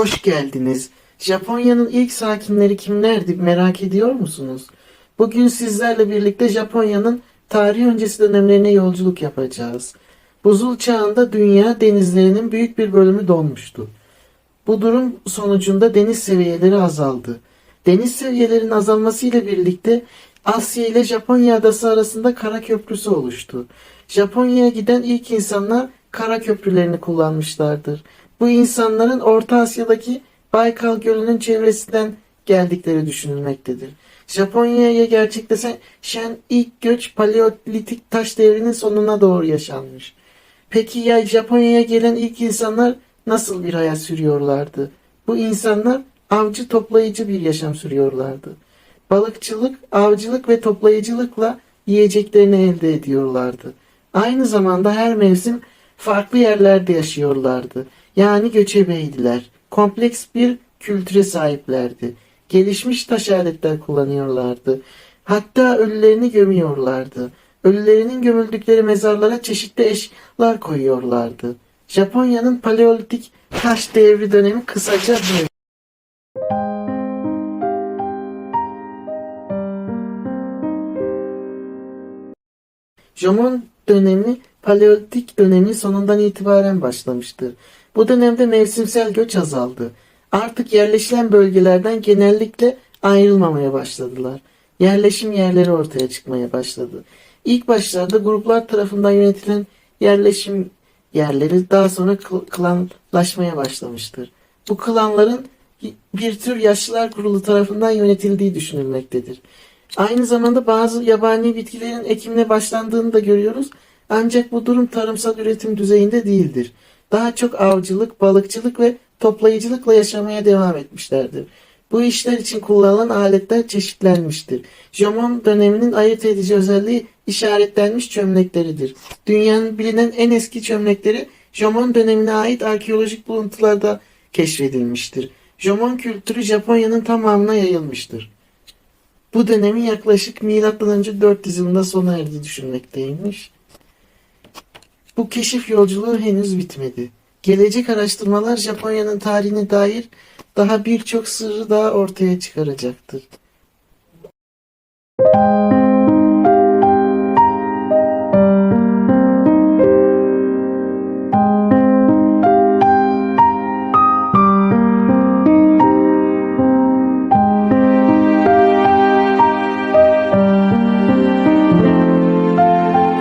hoş geldiniz. Japonya'nın ilk sakinleri kimlerdi merak ediyor musunuz? Bugün sizlerle birlikte Japonya'nın tarih öncesi dönemlerine yolculuk yapacağız. Buzul çağında dünya denizlerinin büyük bir bölümü donmuştu. Bu durum sonucunda deniz seviyeleri azaldı. Deniz seviyelerinin azalmasıyla birlikte Asya ile Japonya adası arasında kara köprüsü oluştu. Japonya'ya giden ilk insanlar kara köprülerini kullanmışlardır. Bu insanların Orta Asya'daki Baykal Gölü'nün çevresinden geldikleri düşünülmektedir. Japonya'ya gerçekleşen ilk göç Paleolitik taş devrinin sonuna doğru yaşanmış. Peki ya Japonya'ya gelen ilk insanlar nasıl bir hayat sürüyorlardı? Bu insanlar avcı toplayıcı bir yaşam sürüyorlardı. Balıkçılık, avcılık ve toplayıcılıkla yiyeceklerini elde ediyorlardı. Aynı zamanda her mevsim farklı yerlerde yaşıyorlardı. Yani göçebeydiler. Kompleks bir kültüre sahiplerdi. Gelişmiş taş aletler kullanıyorlardı. Hatta ölülerini gömüyorlardı. Ölülerinin gömüldükleri mezarlara çeşitli eşyalar koyuyorlardı. Japonya'nın paleolitik taş devri dönemi kısaca böyle. Jomon dönemi Paleolitik dönemin sonundan itibaren başlamıştır. Bu dönemde mevsimsel göç azaldı. Artık yerleşilen bölgelerden genellikle ayrılmamaya başladılar. Yerleşim yerleri ortaya çıkmaya başladı. İlk başlarda gruplar tarafından yönetilen yerleşim yerleri daha sonra kl- klanlaşmaya başlamıştır. Bu klanların bir tür yaşlılar kurulu tarafından yönetildiği düşünülmektedir. Aynı zamanda bazı yabani bitkilerin ekimine başlandığını da görüyoruz. Ancak bu durum tarımsal üretim düzeyinde değildir. Daha çok avcılık, balıkçılık ve toplayıcılıkla yaşamaya devam etmişlerdir. Bu işler için kullanılan aletler çeşitlenmiştir. Jomon döneminin ayırt edici özelliği işaretlenmiş çömlekleridir. Dünyanın bilinen en eski çömlekleri Jomon dönemine ait arkeolojik buluntularda keşfedilmiştir. Jomon kültürü Japonya'nın tamamına yayılmıştır. Bu dönemin yaklaşık M.Ö. 400 yılında sona erdiği düşünmekteymiş. Bu keşif yolculuğu henüz bitmedi. Gelecek araştırmalar Japonya'nın tarihine dair daha birçok sırrı daha ortaya çıkaracaktır. Müzik